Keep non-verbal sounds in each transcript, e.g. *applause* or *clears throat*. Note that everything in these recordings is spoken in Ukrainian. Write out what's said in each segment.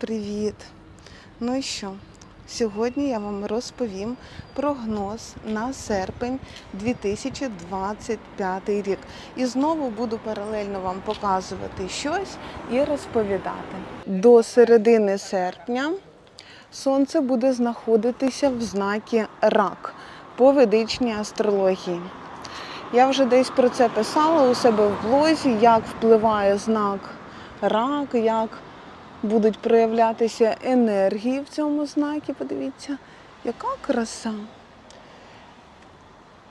Привіт! Ну і що? Сьогодні я вам розповім прогноз на серпень 2025 рік. І знову буду паралельно вам показувати щось і розповідати. До середини серпня сонце буде знаходитися в знакі рак по ведичній астрології. Я вже десь про це писала у себе в блозі, як впливає знак рак, як будуть проявлятися енергії в цьому знакі. Подивіться, яка краса.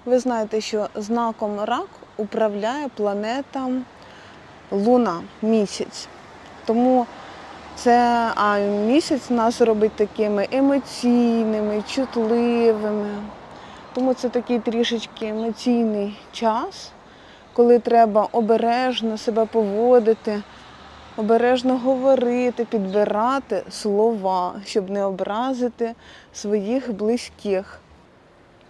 Ви знаєте, що знаком рак управляє планета Луна, місяць. Тому це а місяць нас робить такими емоційними, чутливими. Тому це такий трішечки емоційний час, коли треба обережно себе поводити, обережно говорити, підбирати слова, щоб не образити своїх близьких.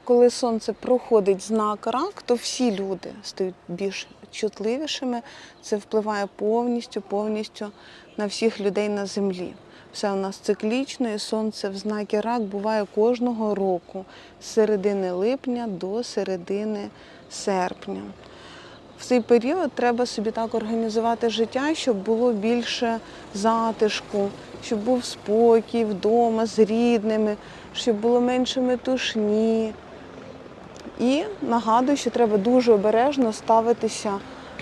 Коли сонце проходить знак рак, то всі люди стають більш чутливішими. Це впливає повністю, повністю на всіх людей на землі. Все у нас циклічно, і сонце в знакі рак буває кожного року з середини липня до середини серпня. В цей період треба собі так організувати життя, щоб було більше затишку, щоб був спокій вдома з рідними, щоб було менше метушні. І нагадую, що треба дуже обережно ставитися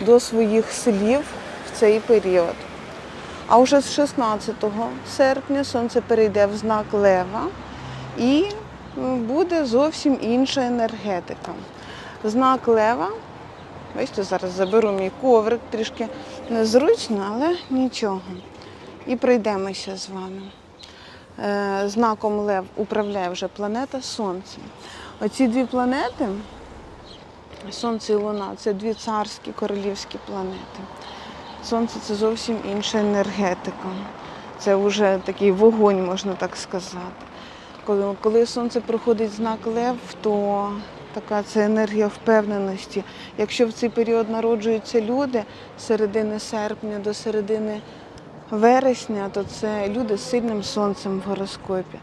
до своїх слів в цей період. А вже з 16 серпня сонце перейде в знак Лева і буде зовсім інша енергетика. Знак Лева, бачите, зараз заберу мій коврик, трішки незручно, але нічого. І пройдемося з вами. Е, Знаком Лев управляє вже планета Сонце. Оці дві планети, Сонце і Луна, це дві царські королівські планети. Сонце це зовсім інша енергетика. Це вже такий вогонь, можна так сказати. Коли, коли сонце проходить знак Лев, то така це енергія впевненості. Якщо в цей період народжуються люди з середини серпня до середини вересня, то це люди з сильним сонцем в гороскопі,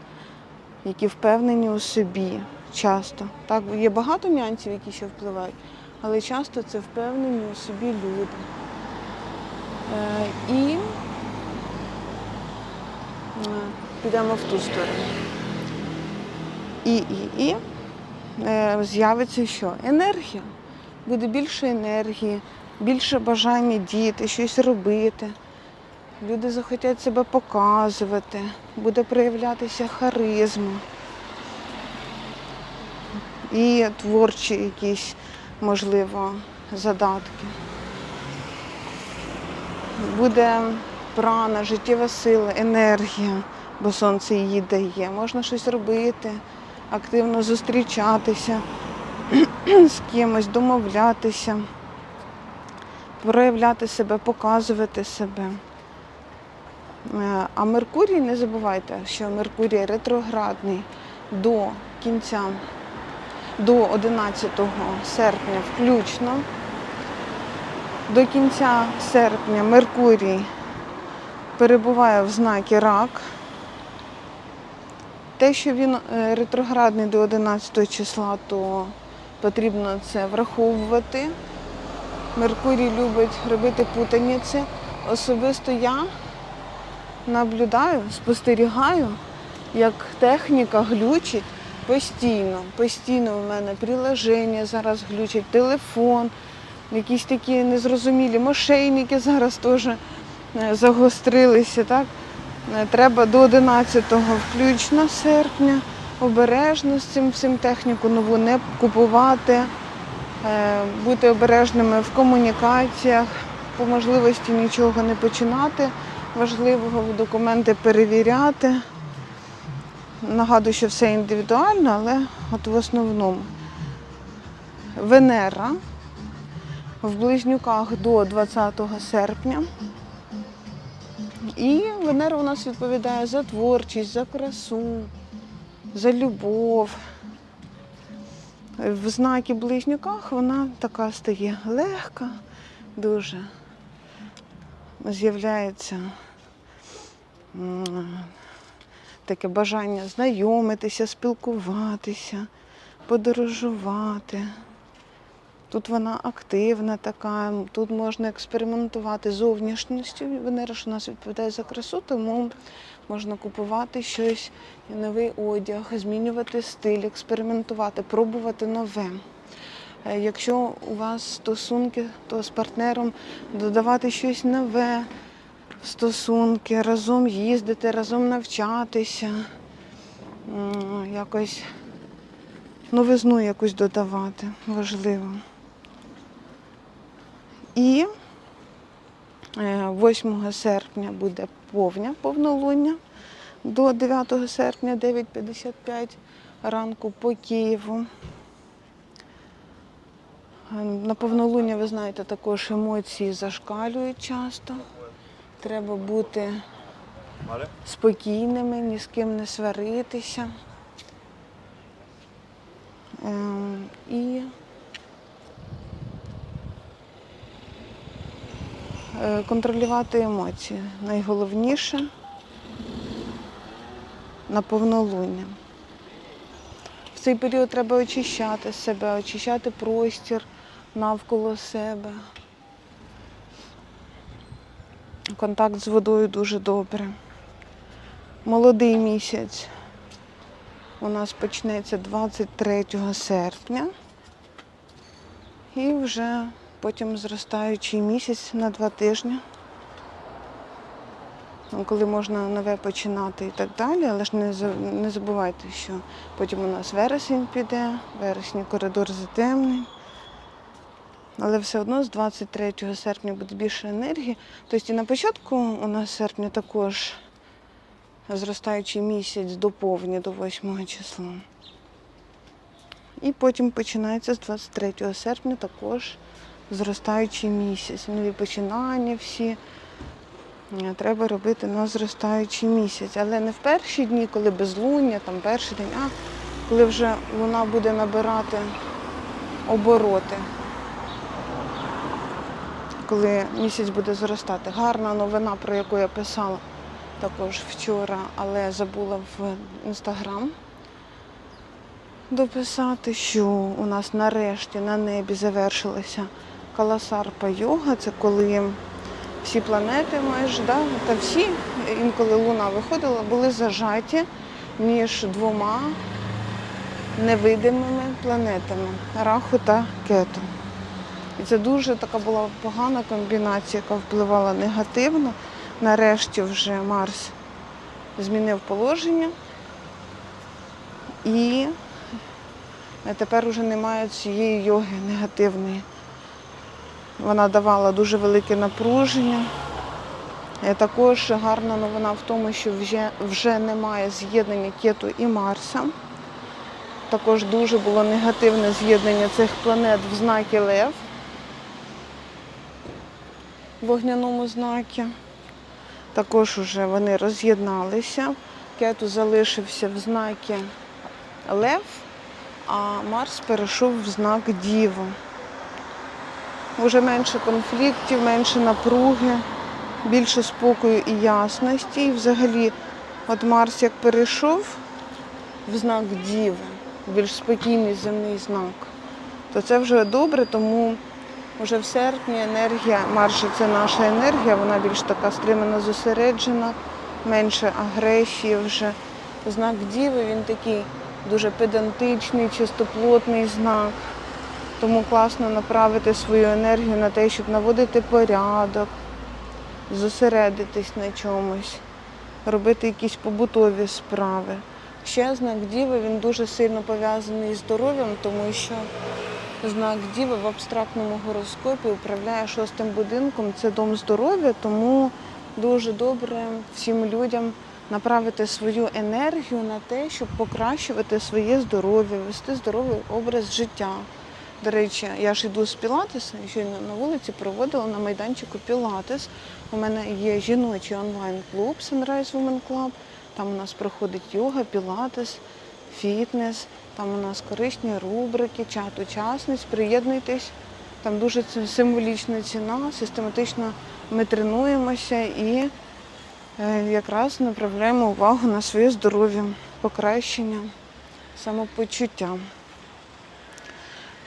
які впевнені у собі часто. Так, є багато нюансів, які ще впливають, але часто це впевнені у собі люди. Е, І е, підемо в ту сторону. І, і, і з'явиться що? Енергія. Буде більше енергії, більше бажання діяти, щось робити. Люди захотять себе показувати, буде проявлятися харизма. І творчі якісь, можливо, задатки буде прана, життєва сила, енергія, бо сонце її дає. Можна щось робити, активно зустрічатися *clears throat* з кимось, домовлятися, проявляти себе, показувати себе. Е, А Меркурій, не забувайте, що Меркурій ретроградний до кінця, до 11 серпня включно. До кінця серпня Меркурій перебуває в знакі рак. Те, що він е, ретроградний до 11 числа, то потрібно це враховувати. Меркурій любить робити путаниці. Особисто я наблюдаю, спостерігаю, як техніка глючить постійно. Постійно у мене приложення зараз глючить, телефон якісь такі незрозумілі мошенники зараз теж е, загострилися. Так? Е, Треба до 11-го включно серпня обережно з цим всім техніку нову не купувати, е, бути обережними в комунікаціях, по можливості нічого не починати важливого, документи перевіряти. Нагадую, що все індивідуально, але от в основному Венера в близнюках до 20 серпня. І Венера у нас відповідає за творчість, за красу, за любов. В знакі близнюках вона така стає легка, дуже з'являється таке бажання знайомитися, спілкуватися, подорожувати. Тут вона активна така, тут можна експериментувати зовнішністю. Венера ж у нас відповідає за красу, тому можна купувати щось, новий одяг, змінювати стиль, експериментувати, пробувати нове. Е, Якщо у вас стосунки, то з партнером додавати щось нове стосунки, разом їздити, разом навчатися, якось новизну якусь додавати важливо. І е, 8 серпня буде повня повнолуння до 9 серпня 9.55 ранку по Києву. Е, На повнолуння, ви знаєте, також емоції зашкалюють часто. Треба бути спокійними, ні з ким не сваритися. Ем, І контролювати емоції. Найголовніше на повнолуння. В цей період треба очищати себе, очищати простір навколо себе. Контакт з водою дуже добре. Молодий місяць у нас почнеться 23 серпня. І вже потім зростаючий місяць на два тижні. Ну, Коли можна нове починати і так далі, але ж не, забувайте, що потім у нас вересень піде, вересні коридор затемний. Але все одно з 23 серпня буде більше енергії. Тобто і на початку у нас серпня також зростаючий місяць до повні, до 8 числа. І потім починається з 23 серпня також зростаючий місяць. Нові починання всі. Е, Треба робити на зростаючий місяць. Але не в перші дні, коли безлуння, там перший день, а коли вже луна буде набирати обороти. Коли місяць буде зростати. Гарна новина, про яку я писала також вчора, але забула в інстаграм дописати, що у нас нарешті на небі завершилася каласарпа йога. Це коли всі планети майже, да, та всі, інколи луна виходила, були зажаті між двома невидимими планетами Раху та Кету. І це дуже така була погана комбінація, яка впливала негативно. Нарешті вже Марс змінив положення. І тепер вже немає цієї йоги негативної. Вона давала дуже велике напруження. Е, Також гарна новина в тому, що вже, вже немає з'єднання Кету і Марса. Також дуже було негативне з'єднання цих планет в знакі Лев, в вогняному знакі. Також уже вони роз'єдналися. Кету залишився в знакі Лев, а Марс перейшов в знак Діву. Уже менше конфліктів, менше напруги, більше спокою і ясності. І взагалі, от Марс як перейшов в знак Діви, більш спокійний земний знак, то це вже добре, тому вже в серпні енергія, Марс це наша енергія, вона більш така стримана, зосереджена, менше агресії вже. Знак Діви, він такий дуже педантичний, чистоплотний знак. Тому класно направити свою енергію на те, щоб наводити порядок, зосередитись на чомусь, робити якісь побутові справи. Ще знак Діви він дуже сильно пов'язаний з здоров'ям, тому що знак Діви в абстрактному гороскопі управляє шостим будинком. Це дом здоров'я, тому дуже добре всім людям направити свою енергію на те, щоб покращувати своє здоров'я, вести здоровий образ життя. До речі, я ж йду з Пілатеса, щойно на вулиці проводила на майданчику Пілатес. У мене є жіночий онлайн-клуб Sunrise Women Club. Там у нас проходить йога, пілатес, фітнес. Там у нас корисні рубрики, чат учасниць. Приєднуйтесь. Там дуже символічна ціна, систематично ми тренуємося і е, якраз направляємо увагу на своє здоров'я, покращення самопочуття.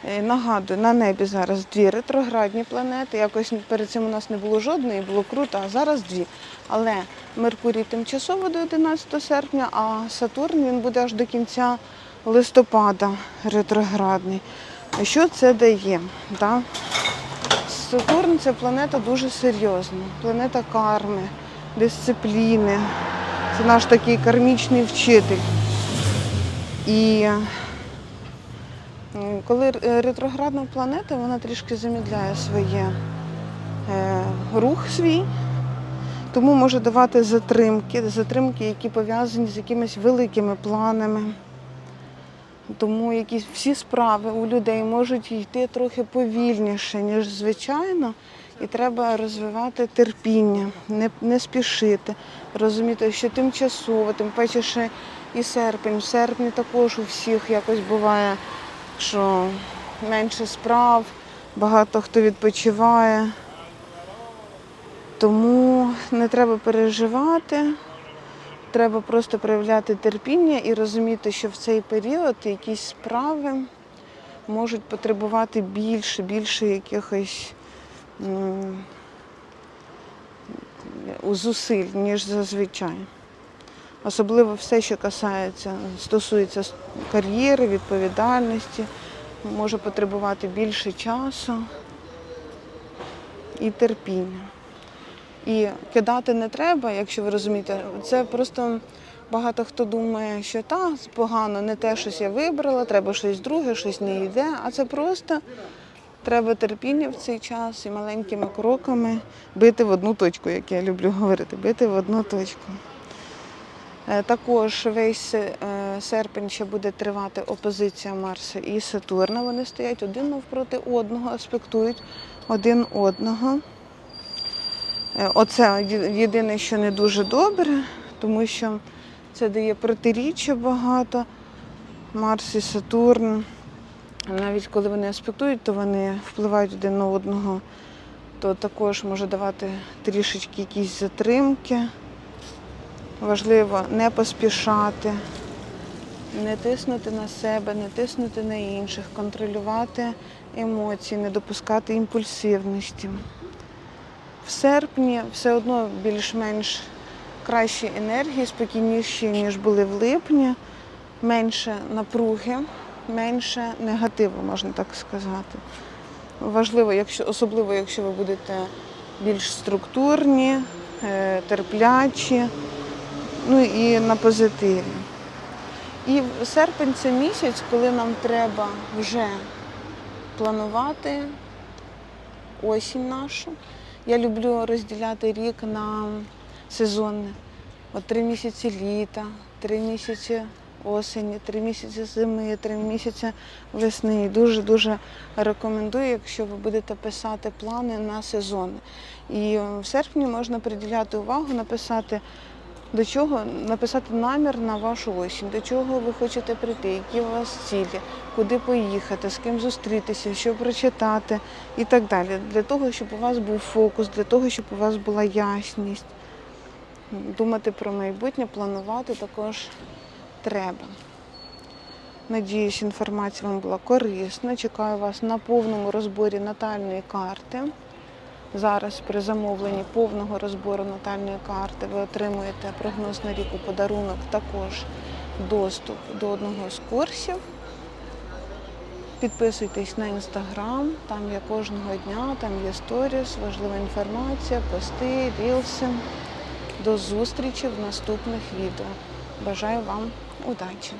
Е, Нагадую, на небі зараз дві ретроградні планети. Якось перед цим у нас не було жодної, було круто, а зараз дві. Але Меркурій тимчасово до 11 серпня, а Сатурн він буде аж до кінця листопада ретроградний. Що це дає? Да? Сатурн це планета дуже серйозна, планета карми, дисципліни. Це наш такий кармічний вчитель. І коли ретроградна планета, вона трішки замідляє своє е, рух свій, тому може давати затримки, затримки, які пов'язані з якимись великими планами. Тому якісь всі справи у людей можуть йти трохи повільніше, ніж звичайно, і треба розвивати терпіння, не, не спішити, розуміти, що тимчасово, тим паче ще і серпень. В серпні також у всіх якось буває, що менше справ, багато хто відпочиває. Тому не треба переживати. Треба просто проявляти терпіння і розуміти, що в цей період якісь справи можуть потребувати більше, більше якихось зусиль, ніж зазвичай. Особливо все, що касається, стосується кар'єри, відповідальності, може потребувати більше часу і терпіння. І кидати не треба, якщо ви розумієте. Це просто багато хто думає, що та погано, не те, щось я вибрала, треба щось друге, щось не йде. А це просто треба терпіння в цей час і маленькими кроками бити в одну точку, як я люблю говорити, бити в одну точку. Е, Також весь е, серпень ще буде тривати опозиція Марса і Сатурна. Вони стоять один навпроти одного, аспектують один одного. Е, Оце єдине, що не дуже добре, тому що це дає протиріччя багато. Марс і Сатурн. Навіть коли вони аспектують, то вони впливають один на одного, то також може давати трішечки якісь затримки. Важливо не поспішати, не тиснути на себе, не тиснути на інших, контролювати емоції, не допускати імпульсивності. В серпні все одно більш-менш кращі енергії, спокійніші, ніж були в липні, менше напруги, менше негативу, можна так сказати. Важливо, якщо, особливо, якщо ви будете більш структурні, е, терплячі, ну і на позитиві. І серпень це місяць, коли нам треба вже планувати осінь нашу. Я люблю розділяти рік на сезони. От три місяці літа, три місяці осені, три місяці зими, три місяці весни. І дуже-дуже рекомендую, якщо ви будете писати плани на сезони. І в серпні можна приділяти увагу, написати до чого написати намір на вашу осінь, до чого ви хочете прийти, які у вас цілі, куди поїхати, з ким зустрітися, що прочитати і так далі. Для того, щоб у вас був фокус, для того, щоб у вас була ясність. Думати про майбутнє, планувати також треба. Надіюсь, інформація вам була корисна. Чекаю вас на повному розборі натальної карти. Зараз при замовленні повного розбору натальної карти ви отримуєте прогноз на рік у подарунок, також доступ до одного з курсів. Підписуйтесь на інстаграм, там є кожного дня, там є сторіс, важлива інформація, пости, рілси. До зустрічі в наступних відео. Бажаю вам удачі!